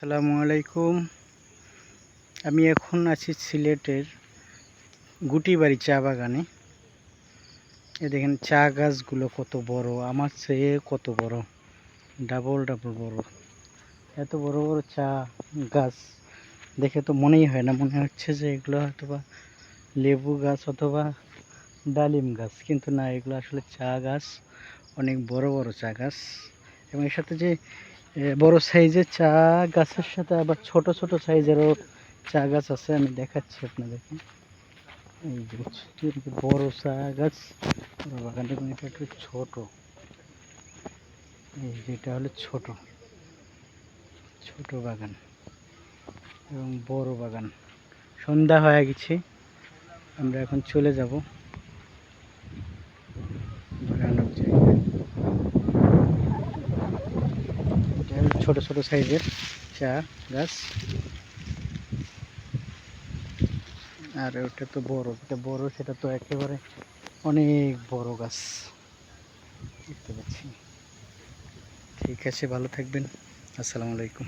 আসসালামু আলাইকুম। আমি এখন আছি সিলেটের গুটিবাড়ি চা বাগানে। এ দেখেন চা গাছগুলো কত বড়, আমার চেয়ে কত বড় ডাবল ডাবল বড়। এত বড় বড় চা গাছ দেখে তো মনেই হয় না, মনে হচ্ছে যে এগুলো অথবা লেবু গাছ অথবা ডালিম গাছ, কিন্তু না, এগুলো আসলে চা গাছ, অনেক বড় বড় চা গাছ। এবং এর সাথে যে বড় সাইজের চা গাছের সাথে আবার ছোট ছোট সাইজেরও চা গাছ আছে, আমি দেখাচ্ছি আপনাদেরকে। এই যে বড় চা গাছ বাগানটা কিন্তু একটু ছোট। এই যেটা হলো ছোট ছোট বাগান এবং বড় বাগান। সন্ধ্যা হয়ে গেছে, আমরা এখন চলে যাব ভয়ানক জায়গায় এটা হলো ছোট ছোট সাইজের চা, গাছ। আর ওটা তো বড় যেটা বড়, সেটা তো একেবারে অনেক বড় গাছ। দেখতে পাচ্ছি। ঠিক আছে, ভালো থাকবেন। আসসালামু আলাইকুম।